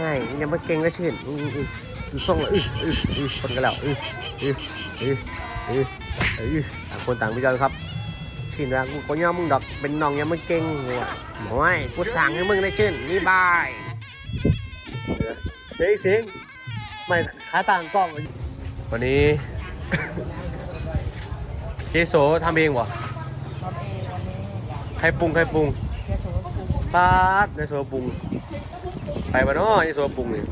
ง่ายยังไม่เก่งก็ชื่นอืออือดูส่งเลยอืออืออือชนกันแล้วอืออืออืออืออือต่างคนต่างไปจอยครับชื่นว่ากูก็ย่อมึงดอกเป็นน้องยังไม่เก่งหัวหมอยกูสั่งให้มึงได้ชื่นนี่บายเสียงเสียงไม่ขาต่างกล้องวันนี้เจโสทำเองวะทำเองวันนี้ใครปรุงใครปรุง ปาดในโซปุง ไปบ้านน้อในโซปุงนี่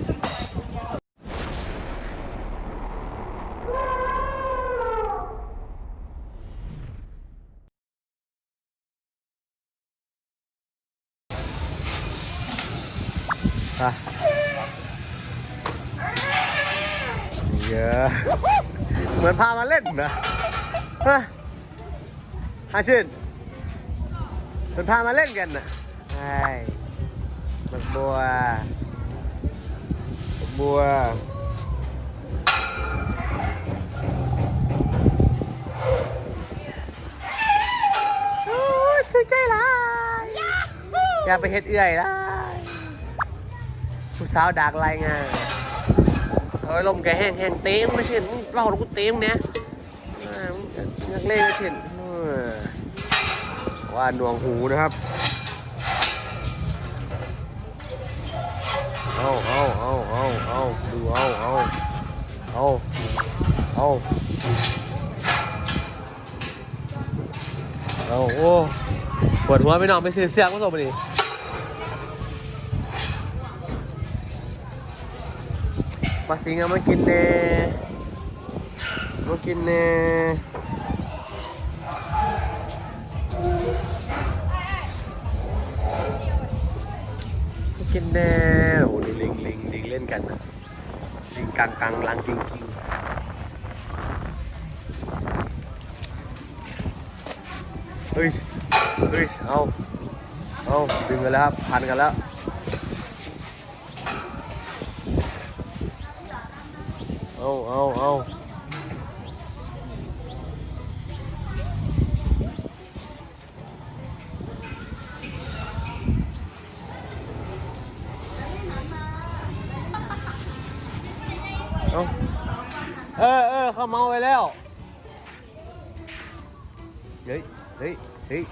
ไปเยอะเหมือนพามาเล่นนะฮะอาชื่นมันพามาเล่นกันนะ ใช่บักบัวบักบัวคือใจร้ายอย่าไปเฮ็ดเอื่อยร้ายผู้สาวดากลายงานเอ้ยลมแกแห้งแห้งเต็มไม่เช่นเราราก็เต็มเนี่ยอ่านักเล่นไม่เช่นว่าหน่วงหูนะครับ เอาเอาเอาเอาเอาดูเอาเอาเอาเอาเอาโอ้ปวดหัวไปหน่อยไปซื้อเสียงมาส่งมาดิมาสิงเอามากินเน่มากินเน่กินแน่ ล่นกันนะลิงกังกังลังกิงกิงเฮ้ยเฮ้ยเอาเอาดึงกันแล้วพันกันแล้วเอาเอาเอา เออเออเขาเมาไปแล้ว เฮ้ยเฮ้ยเฮ้ย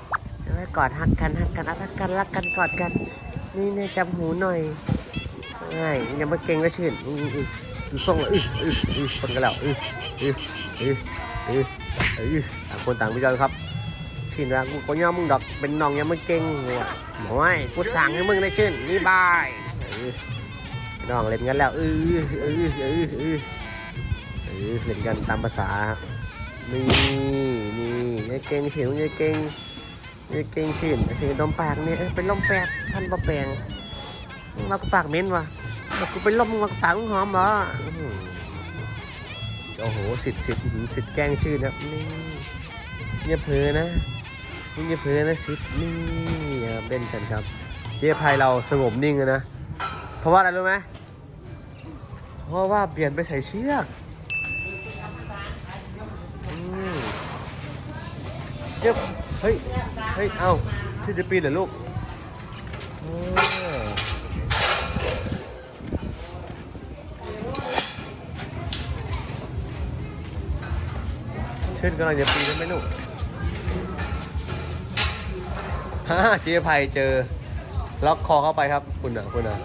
เอาไว้กอดหักกันหักกันรักกันรักกันกอดกัน นี่เนี่ยจำหูหน่อยง่ายยังไม่เก่งก็ชื่นอืออือดูส่งเลยอืออืออือชนกันแล้วอืออืออืออืออือต่างคนต่างไปจอยครับชื่นว่ากูก็ย่อมมึงดอกเป็นน้องยังไม่เก่งหัวหมอยกูสั่งให้มึงได้ชื่นนี่บายน้องเล่นกันแล้วอืออืออืออือ ออเล่นกันตามภาษาครับนี่นี่ยายเก่งหิวยายเก่งยายเก่งชื่นชื่นลมปากเนี่ยเป็นลมแปดพันบะแปลงเราก็ปากเม็นวะแต่กูเป็นลมมาปากหอมเหรอโอ้โหสิทธิ์สิทธิ์สิทธิ์แกล้งชื่นครับนี่อย่าเผลอนะนี่ยาเผลอนะสิทธิ์นี่ครับเล่นกันครับ เจ๊ภัยเราสงบนิ่งเลยนะเพราะว่าอะไรรู้ไหมเพราะว่าเปลี่ยนไปใส่เชือกอืม เจ๊เฮ้ย เฮ้ย เอ้าชื่อจะปีนเหรอลูกเชื่นกำลังจะปีนแล้ไหมลูกฮ่าเจ๊ภัยเจอ ล็อกคอเข้าไปครับ คุณอะ คุณอะ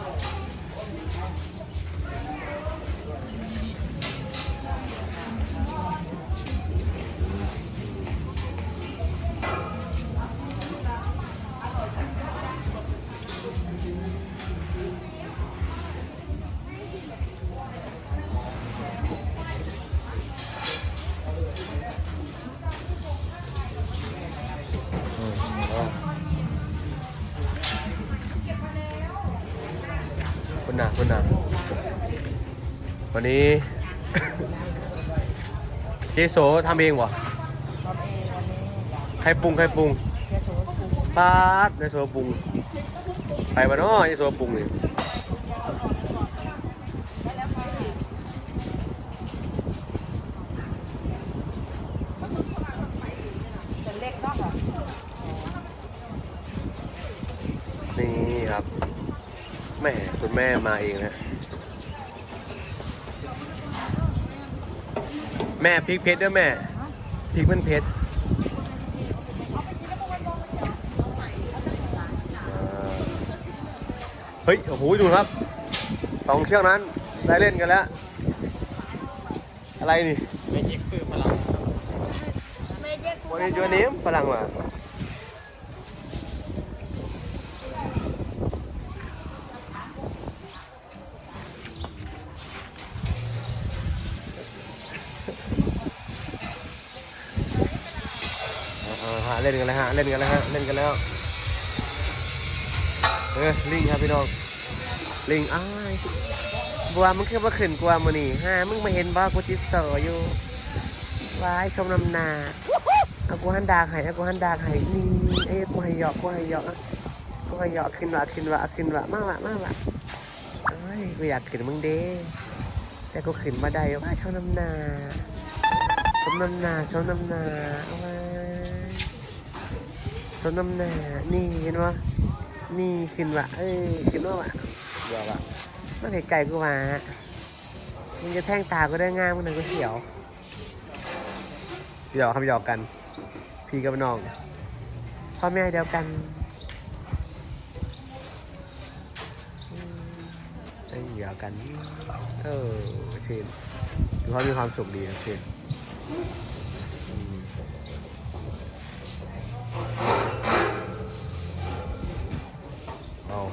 วันนี้ เจโสทำเองวะทำเองวันนี้ใครปรุงใครปรุงเจ้าสูงปรุงปาดในโซปรุงไปบ้านน้อในโซปรุงนี่เส้นเล็กเนาะค่ะนี่ครับแหม่คุณแม่มาเองนะ แม่พริกเพชรด้วยแม่พริกมันเพชรอ่าเฮ้ย โอ้โห ดูครับ สองเชือกนั้น ได้เล่นกันแล้ว อะไรนี่ ไม่ยิกปืนพลังวันนี้จูนี้ฝรั่งว่ะ ฮะเล่นกันแล้วฮะเล่นกันแล้วฮะเล่นกันแล้วเออลิงครับพี่น้องลิงอ้ายบัวมึงคือว่าขึ้นกว่ามือนี่ฮะมึงมาเห็นบ่กูจิตสออยู่วายชมนำนาอากูหันดากห้เอากูหันดากให้นี่เอ้กูให้เหยอกกูให้เหยอกกูให้เหยอกขึ้นวะขึ้นวะขึ้นวะมากวะมากวะเอ้ยกูอยากขึ้นมึงเด้แต่กูขึ้นมาได้ว่าชมนำนาชมนำนาชมนำนาเอาไว้ ชมน้ำหนานี่เห็นวะนี่ขึ้นวะเอ้ยขึ้นวะวะเดี๋ยววะมาไกลๆกูมามึงจะแท่งตากูได้ง่ายมึงหนึ่งกูเสียวหยอกครับหยอกกัน พี่กับน้องพ่อแม่เดียวกันอืมเอ้ยเดียวกัน เออเชนดูเขามีความสุขดีนะเชน เอา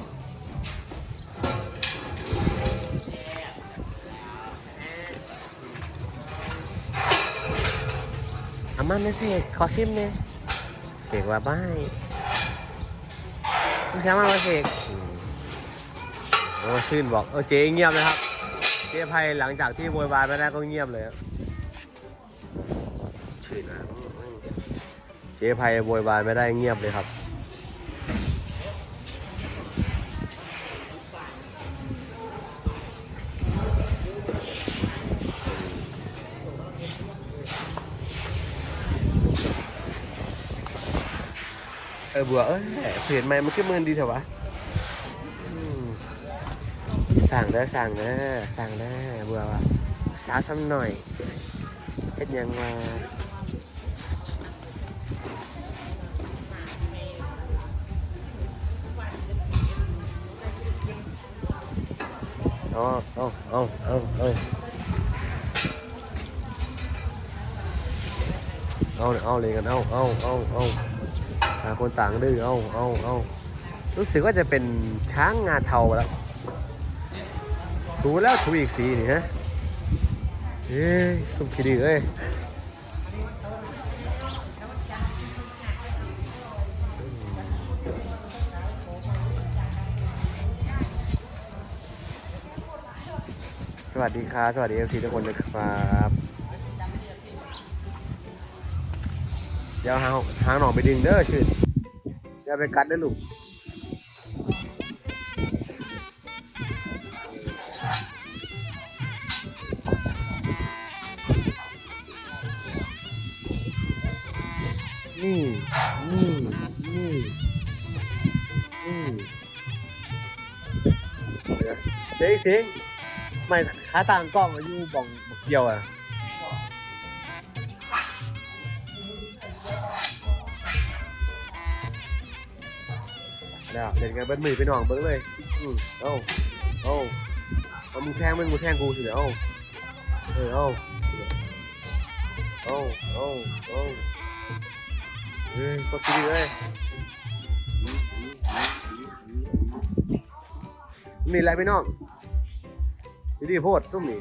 อามันนะเสกขอซิมเนี่ยเสกว่าบ้ายมึงใช้มาว่าเสกโอ้ชื่นบอกเออเจ๊เงียบเลยครับ เจ๊ไพหลังจากที่โวยวายไปได้ก็เงียบเลยชื่นนะเจ๊ไพโวยวายไม่ได้เงียบเลยครับ ออบัวเอ้ยเปลี่ยนใหม่มันขึ้นมือดีเถอะวะสั่งเด้สั่งเด้อสั่งเด้บัววะสาซ้ำหน่อยเฮ็ดยังวะเอาเอาเอาเอาเอาเอาเนี่ยเอาเลยกันเอาเอาเอาเอาางคนต่างดื้อเอาเอาเอารู้สึกว่าจะเป็นช้างงาเทาแล้วถูแล้วถูอีกสีนี่ฮะเอ้ยสุขีดีเอ้ยสวัสดีครับ สวัสดีเอฟซีทุกคนนะครับ ดี๋ยวหางหางหน่อไปดึงเด้อชื่นอย่าไปกัดเด้อลูกนี่นี่นี่นี่เดี๋ยวเสียงไม่ขาต่างกล้องอายุบ่องเดียวอะ แล้วเล่นกันเบิ้ลมือไปน่องเบิ้งเลยอืมเอ้าเอาเอามึงแทงมึงมึงแทงกูสิเดี๋ยวเอาเออเอาเอ้าเอ้าเอ้าเฮ้ยกดทีเลยนี่อะไรพี่น้องดีดีโพดซุ่มนี่